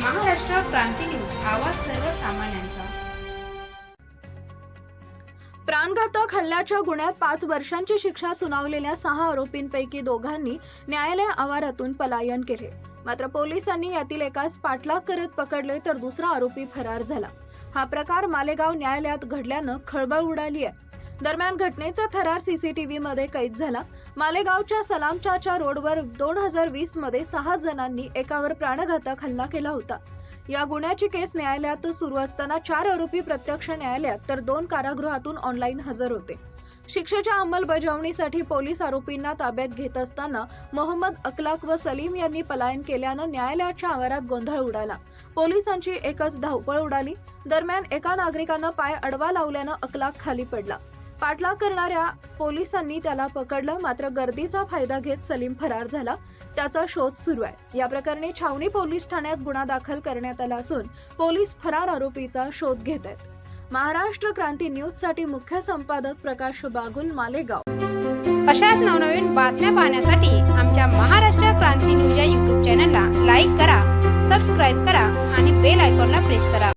Maharashtra Kranti news आवाज सर्वसामान्यांचा. प्राणघातक हल्ल्याच्या गुन्ह्यात पाच वर्षांची शिक्षा सुनावलेल्या सहा आरोपींपैकी दोघांनी न्यायालय आवारातून पलायन केले. मात्र पोलिसांनी यातील एकास पाठलाग करत पकडले तर दुसरा आरोपी फरार झाला. हा प्रकार मालेगाव न्यायालयात घडल्यानं खळबळ उडाली आहे. दरम्यान घटनेचा थरार सीसीटीव्ही मध्ये कैद झाला. मालेगावच्या सलामचाच्या रोडवर दोन हजार वीसमध्ये सहा जणांनी एकावर प्राणघातक हल्ला केला होता. या गुन्ह्याची केस न्यायालयात सुरू असताना चार आरोपी प्रत्यक्ष न्यायालयात तर दोन कारागृहातून ऑनलाईन हजर होते. शिक्षेच्या अंमलबजावणीसाठी पोलीस आरोपींना ताब्यात घेत असताना मोहम्मद अकलाक व सलीम यांनी पलायन केल्यानं न्यायालयाच्या आवारात गोंधळ उडाला. पोलिसांची एकच धावपळ उडाली. दरम्यान एका नागरिकानं पाय अडवा लावल्यानं अकलाक खाली पडला. पाठलाग करणाऱ्या पोलिसांनी त्याला पकडलं मात्र गर्दीचा फायदा घेत सलीम फरार झाला. त्याचा शोध सुरू आहे. या प्रकरणी छावणी पोलीस ठाण्यात गुन्हा दाखल करण्यात आला असून पोलीस फरार आरोपीचा शोध घेत आहेत. महाराष्ट्र क्रांती न्यूजसाठी मुख्य संपादक प्रकाश बागुल मालेगाव. अशाच नवनवीन बातम्या पाहण्यासाठी आमच्या महाराष्ट्र क्रांती न्यूज या यूट्यूब चॅनलला लाईक करा सबस्क्राईब करा आणि बेल आयकॉनला प्रेस करा.